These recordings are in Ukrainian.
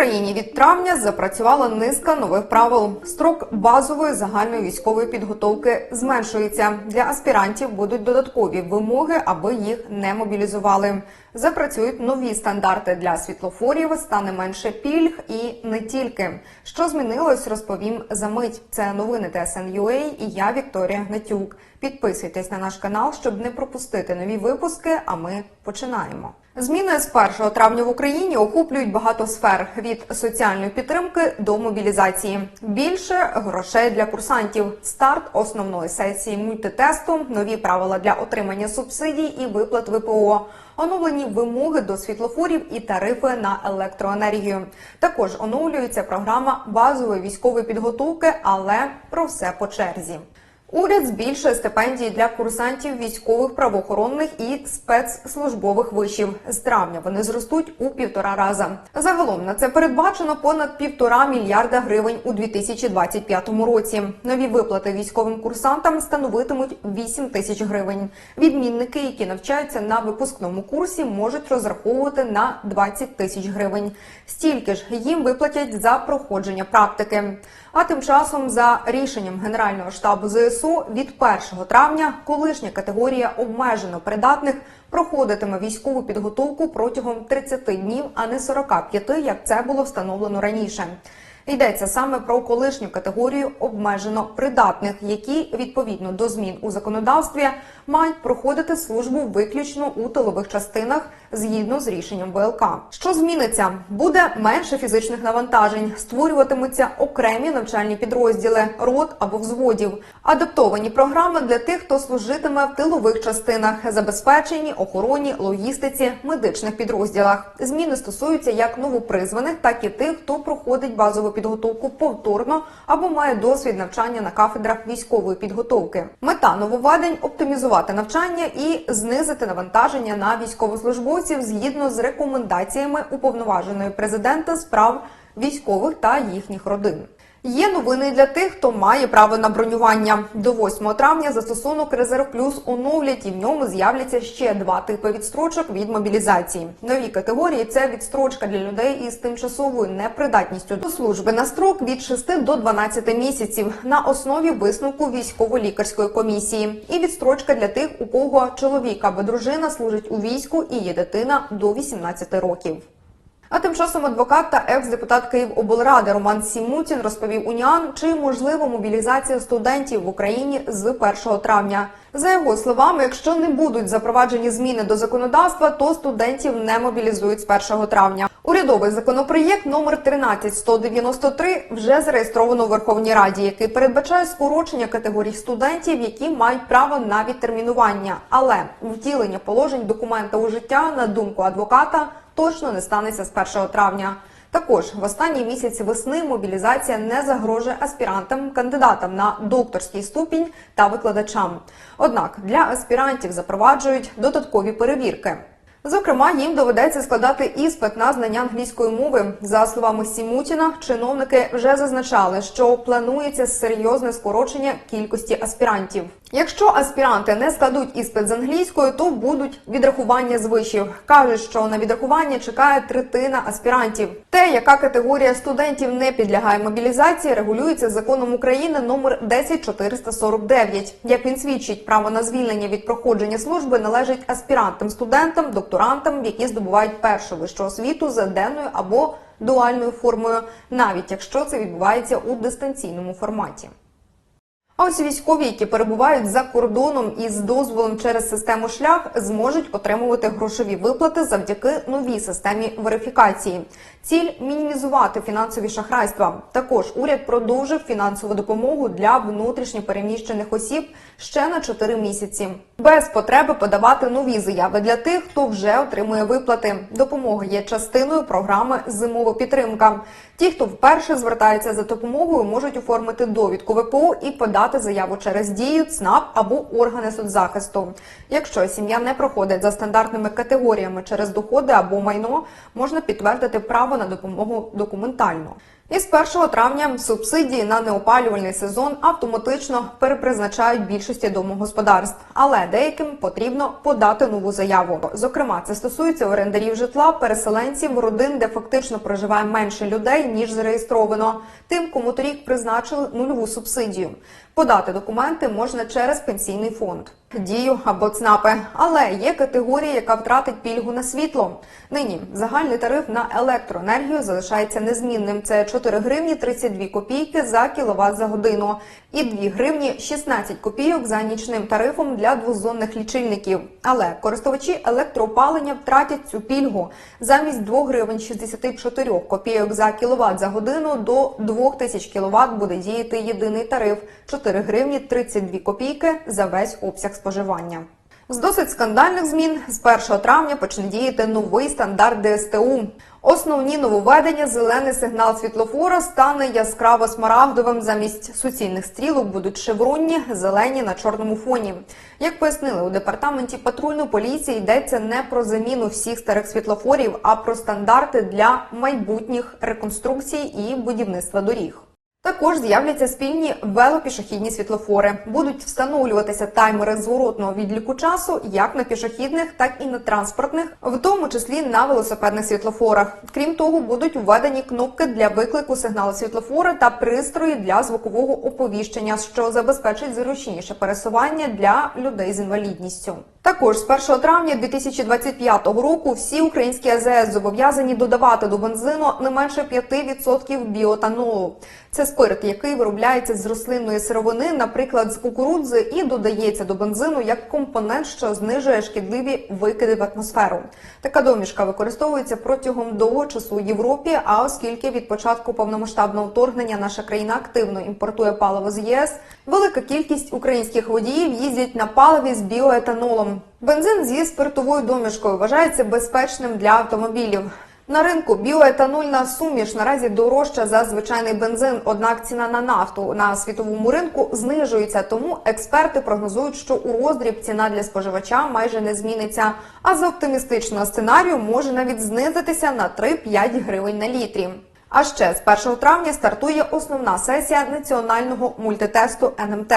Україні від травня запрацювала низка нових правил. Строк базової загальної військової підготовки зменшується. Для аспірантів будуть додаткові вимоги, аби їх не мобілізували. Запрацюють нові стандарти для світлофорів, стане менше пільг і не тільки. Що змінилось, розповім за мить. Це новини ТСН.UA і я Вікторія Гнатюк. Підписуйтесь на наш канал, щоб не пропустити нові випуски. А ми починаємо. Зміни з 1 травня в Україні охоплюють багато сфер від соціальної підтримки до мобілізації. Більше грошей для курсантів, старт основної сесії мультитесту, нові правила для отримання субсидій і виплат ВПО. Оновлені вимоги до світлофорів і тарифи на електроенергію. Також оновлюється програма базової військової підготовки, але про все по черзі. Уряд збільшує стипендії для курсантів військових правоохоронних і спецслужбових вишів. З травня вони зростуть у півтора раза. Загалом на це передбачено понад півтора мільярда гривень у 2025 році. Нові виплати військовим курсантам становитимуть 8 тисяч гривень. Відмінники, які навчаються на випускному курсі, можуть розраховувати на 20 тисяч гривень. Стільки ж їм виплатять за проходження практики. А тим часом, за рішенням Генерального штабу ЗСУ, від 1 травня колишня категорія обмежено придатних проходитиме військову підготовку протягом 30 днів, а не 45, як це було встановлено раніше. Йдеться саме про колишню категорію обмежено придатних, які відповідно до змін у законодавстві мають проходити службу виключно у тилових частинах згідно з рішенням ВЛК. Що зміниться? Буде менше фізичних навантажень, створюватимуться окремі навчальні підрозділи, рот або взводів, адаптовані програми для тих, хто служитиме в тилових частинах, забезпеченні, охороні, логістиці, медичних підрозділах. Зміни стосуються як новопризваних, так і тих, хто проходить базову підготовку повторно або має досвід навчання на кафедрах військової підготовки. Мета нововведень оптимізувати навчання і знизити навантаження на військовослужбовців згідно з рекомендаціями уповноваженої президента з прав військових та їхніх родин. Є новини для тих, хто має право на бронювання. До 8 травня застосунок Резерв Плюс оновлять і в ньому з'являться ще два типи відстрочок від мобілізації. Нові категорії це відстрочка для людей із тимчасовою непридатністю до служби на строк від 6 до 12 місяців на основі висновку військово-лікарської комісії, і відстрочка для тих, у кого чоловік або дружина служить у війську і є дитина до 18 років. А тим часом адвокат та екс-депутат Київоблради Роман Сімутін розповів уніан, чи можлива мобілізація студентів в Україні з 1 травня. За його словами, якщо не будуть запроваджені зміни до законодавства, то студентів не мобілізують з 1 травня. Урядовий законопроєкт номер 13193 вже зареєстровано у Верховній Раді, який передбачає скорочення категорій студентів, які мають право на відтермінування. Але втілення положень документа у життя, на думку адвоката, точно не станеться з 1 травня. Також в останні місяці весни мобілізація не загрожує аспірантам, кандидатам на докторський ступінь та викладачам. Однак для аспірантів запроваджують додаткові перевірки. Зокрема, їм доведеться складати іспит на знання англійської мови. За словами Сімутіна, чиновники вже зазначали, що планується серйозне скорочення кількості аспірантів. Якщо аспіранти не складуть іспит з англійською, то будуть відрахування з вишів. кажуть, що на відрахування чекає третина аспірантів. Те, яка категорія студентів не підлягає мобілізації, регулюється законом України номер 10449. Як він свідчить, право на звільнення від проходження служби належить аспірантам, студентам, докторантам, які здобувають першу вищу освіту за денною або дуальною формою, навіть якщо це відбувається у дистанційному форматі. А ось військові, які перебувають за кордоном із дозволом через систему шлях, зможуть отримувати грошові виплати завдяки новій системі верифікації. Ціль мінімізувати фінансові шахрайства. Також уряд продовжив фінансову допомогу для внутрішньо переміщених осіб ще на 4 місяці, без потреби подавати нові заяви для тих, хто вже отримує виплати. Допомога є частиною програми Зимова підтримка. Ті, хто вперше звертається за допомогою, можуть оформити довідку ВПО і подати заяву через дію, ЦНАП або органи соцзахисту. Якщо сім'я не проходить за стандартними категоріями через доходи або майно, можна підтвердити право право на допомогу документально. Із 1 травня субсидії на неопалювальний сезон автоматично перепризначають більшості домогосподарств, але деяким потрібно подати нову заяву. Зокрема, це стосується орендарів житла, переселенців, родин, де фактично проживає менше людей ніж зареєстровано. Тим, кому торік призначили нульову субсидію. Подати документи можна через пенсійний фонд. Дію або ЦНАПи, але є категорія, яка втратить пільгу на світло. Нині загальний тариф на електроенергію залишається незмінним. Це 4 гривні 32 копійки за кіловат за годину і 2 гривні 16 копійок за нічним тарифом для двозонних лічильників. Але користувачі електроопалення втратять цю пільгу замість 2 гривень 64 копійок за кіловат за годину до 2000 кіловат буде діяти єдиний тариф 4 гривні 32 копійки за весь обсяг споживання. З досить скандальних змін з 1 травня почне діяти новий стандарт ДСТУ. Основні нововведення зелений сигнал світлофора стане яскраво смарагдовим. Замість суцільних стрілок будуть шевронні, зелені на чорному фоні. Як пояснили у департаменті патрульної поліції, йдеться не про заміну всіх старих світлофорів, а про стандарти для майбутніх реконструкцій і будівництва доріг. Також з'являться спільні велопішохідні світлофори. Будуть встановлюватися таймери зворотного відліку часу як на пішохідних, так і на транспортних, в тому числі на велосипедних світлофорах. Крім того, будуть введені кнопки для виклику сигналу світлофора та пристрої для звукового оповіщення, що забезпечить зручніше пересування для людей з інвалідністю. Також з 1 травня 2025 року всі українські АЗС зобов'язані додавати до бензину не менше 5% біотанолу. Це спирт, який виробляється з рослинної сировини, наприклад, з кукурудзи, і додається до бензину як компонент, що знижує шкідливі викиди в атмосферу. Така домішка використовується протягом довгого часу в Європі. А оскільки від початку повномасштабного вторгнення наша країна активно імпортує паливо з ЄС, велика кількість українських водіїв їздять на паливі з біоетанолом. Бензин зі спиртовою домішкою вважається безпечним для автомобілів. На ринку біоетанольна суміш наразі дорожча за звичайний бензин. Однак ціна на нафту на світовому ринку знижується. Тому експерти прогнозують, що у роздріб ціна для споживача майже не зміниться. А за оптимістичного сценарію може навіть знизитися на 3-5 гривень на літрі. А ще з 1 травня стартує основна сесія національного мультитесту НМТ.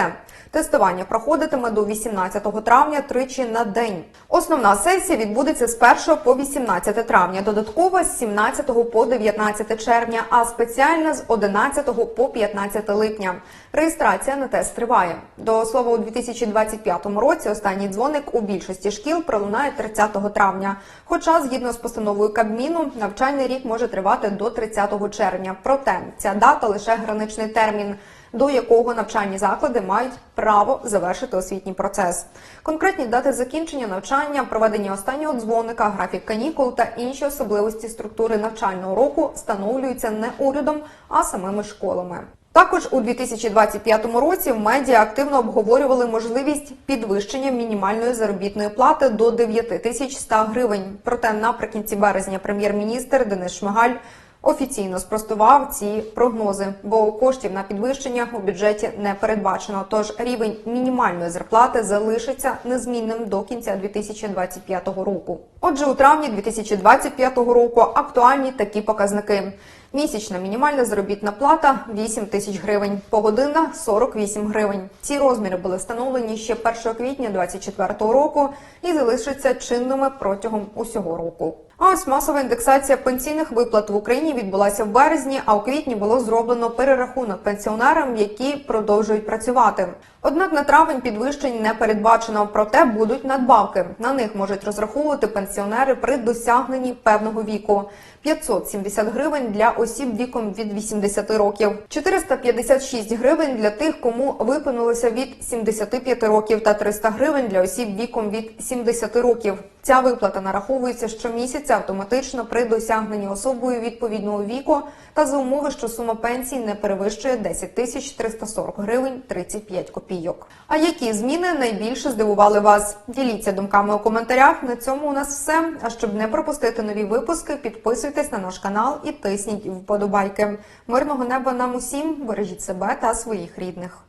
Тестування проходитиме до 18 травня тричі на день. Основна сесія відбудеться з 1 по 18 травня, додаткова з 17 по 19 червня, а спеціальна з 11 по 15 липня. Реєстрація на тест триває. До слова, у 2025 році останній дзвоник у більшості шкіл пролунає 30 травня. Хоча, згідно з постановою Кабміну, навчальний рік може тривати до 30 червня. Проте ця дата лише граничний термін до якого навчальні заклади мають право завершити освітній процес. Конкретні дати закінчення навчання, проведення останнього дзвоника, графік канікул та інші особливості структури навчального року встановлюються не урядом, а самими школами. Також у 2025 році в медіа активно обговорювали можливість підвищення мінімальної заробітної плати до 9 тисяч 100 гривень. Проте наприкінці березня прем'єр-міністр Денис Шмигаль офіційно спростував ці прогнози, бо коштів на підвищення у бюджеті не передбачено. Тож рівень мінімальної зарплати залишиться незмінним до кінця 2025 року. Отже, у травні 2025 року актуальні такі показники. Місячна мінімальна заробітна плата 8 тисяч гривень, погодинна 48 гривень. Ці розміри були встановлені ще 1 квітня 2024 року і залишаться чинними протягом усього року. А ось масова індексація пенсійних виплат в Україні відбулася в березні, а у квітні було зроблено перерахунок пенсіонерам, які продовжують працювати. Однак на травень підвищень не передбачено, проте будуть надбавки. На них можуть розраховувати пенсіонери при досягненні певного віку. 570 гривень для осіб віком від 80 років, 456 гривень для тих, кому виповнилося від 75 років, та 300 гривень для осіб віком від 70 років. Ця виплата нараховується щомісяця автоматично при досягненні особою відповідного віку та за умови, що сума пенсії не перевищує 10 тисяч 340 гривень 35 копійок. А які зміни найбільше здивували вас? Діліться думками у коментарях. На цьому у нас все. А щоб не пропустити нові випуски, підписуйтесь на наш канал і тисніть вподобайки. Мирного неба нам усім бережіть себе та своїх рідних.